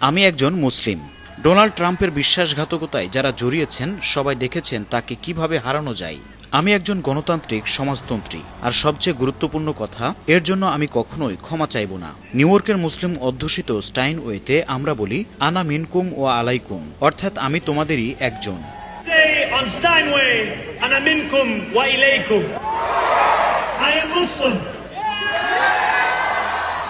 আমি একজন মুসলিম। ডোনাল্ড ট্রাম্পের বিশ্বাসঘাতকতায় যারা জড়িয়েছেন সবাই দেখেছেন তাকে কীভাবে হারানো যায়। আমি একজন গণতান্ত্রিক সমাজতন্ত্রী আর সবচেয়ে গুরুত্বপূর্ণ কথা এর জন্য আমি কখনোই ক্ষমা চাইব না। নিউ ইয়র্কের মুসলিম অধ্যুষিত স্টাইন ওয়েতে আমরা বলি আনা মিনকুম ও আলাইকুম অর্থাৎ আমি তোমাদেরই একজন।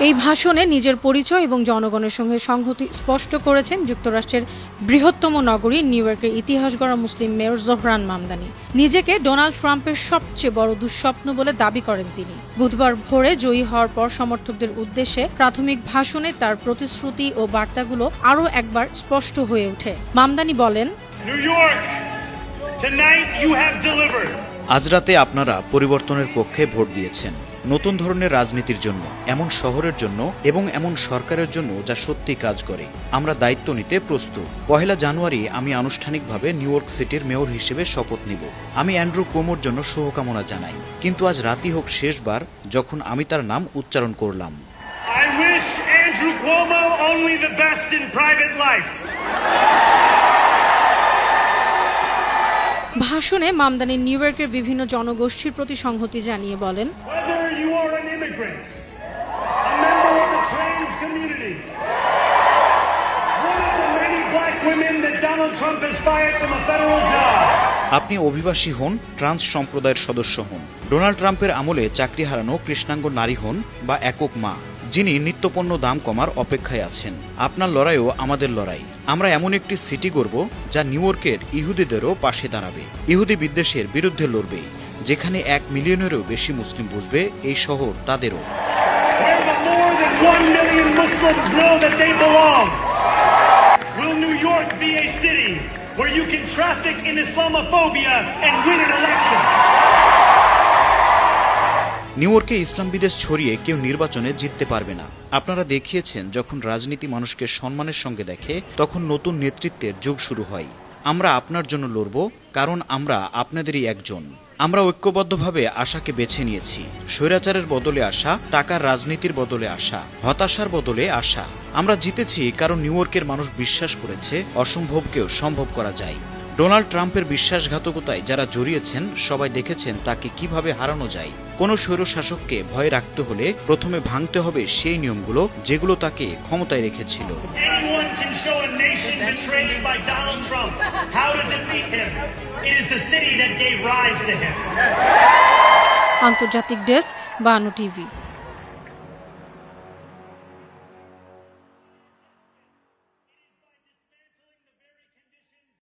এই ভাষণে নিজের পরিচয় এবং জনগণের সঙ্গে সংহতি স্পষ্ট করেছেন যুক্তরাষ্ট্রের বৃহত্তম নগরী নিউ ইয়র্কের ইতিহাস গড়া মুসলিম মেয়র জোহরান মামদানি। নিজেকে ডোনাল্ড ট্রাম্পের সবচেয়ে বড় দুঃস্বপ্ন বলে দাবি করেন তিনি। বুধবার ভোরে জয়ী হওয়ার পর সমর্থকদের উদ্দেশ্যে প্রাথমিক ভাষণে তার প্রতিশ্রুতি ও বার্তাগুলো আরও একবার স্পষ্ট হয়ে ওঠে। মামদানি বলেন. আজ রাতে আপনারা পরিবর্তনের পক্ষে ভোট দিয়েছেন। নতুন ধরনের রাজনীতির জন্য, এমন শহরের জন্য এবং এমন সরকারের জন্য যা সত্যি কাজ করে। আমরা দায়িত্ব নিতে প্রস্তুত। পহেলা জানুয়ারি আমি আনুষ্ঠানিকভাবে নিউ ইয়র্ক সিটির মেয়র হিসেবে শপথ নিব। আমি অ্যান্ড্রু কোমোর জন্য শুভকামনা জানাই। কিন্তু আজ রাতি হোক শেষবার যখন আমি তার নাম উচ্চারণ করলাম। I wish Andrew Cuomo only the best in private life. ভাষণে মামদানি নিউ ইয়র্কের বিভিন্ন জনগোষ্ঠীর প্রতি সংহতি জানিয়ে বলেন আপনি অভিবাসী হন ট্রান্স সম্প্রদায়ের সদস্য হন। ডোনাল্ড ট্রাম্পের আমলে চাকরি হারানো কৃষ্ণাঙ্গ নারী হন বা একক মা। যিনি নিত্যপণ্য দাম কমার অপেক্ষায় আছেন। আপনার লড়াইও আমাদের লড়াই। আমরা এমন একটি সিটি গড়ব যা নিউ ইয়র্কের ইহুদিদেরও পাশে দাঁড়াবে। ইহুদি বিদ্বেষের বিরুদ্ধে লড়বে, যেখানে এক মিলিয়নেরও বেশি মুসলিম বুঝবে এই শহর তাদেরও। Where you can traffic in Islamophobia and win an election. New ইয়র্কে ইসলাম বিদেশ ছড়িয়ে কেউ নির্বাচনে জিততে পারবে না। আপনারা দেখিয়েছেন, যখন রাজনীতি মানুষকে সম্মানের সঙ্গে দেখে, তখন নতুন নেতৃত্বের যুগ শুরু হয়। আমরা আপনার জন্য লড়ব, কারণ আমরা আপনাদেরই একজন। আমরা ঐক্যবদ্ধভাবে আশাকে বেছে নিয়েছি। স্বৈরাচারের বদলে আসা, টাকার রাজনীতির বদলে আসা, হতাশার বদলে আসা। আমরা জিতেছি কারণ নিউ ইয়র্কের মানুষ বিশ্বাস করেছে, অসম্ভবকেও সম্ভব করা যায়। ডোনাল্ড ট্রাম্পের বিশ্বাসঘাতকতায় যারা জড়িয়েছেন সবাই দেখেছেন তাকে কীভাবে হারানো যায়। কোনো স্বৈরশাসককে ভয় রাখতে হলে প্রথমে ভাঙতে হবে সেই নিয়মগুলো যেগুলো তাকে ক্ষমতায় রেখেছিল. আন্তর্জাতিক ডেস্ক বানু টিভি।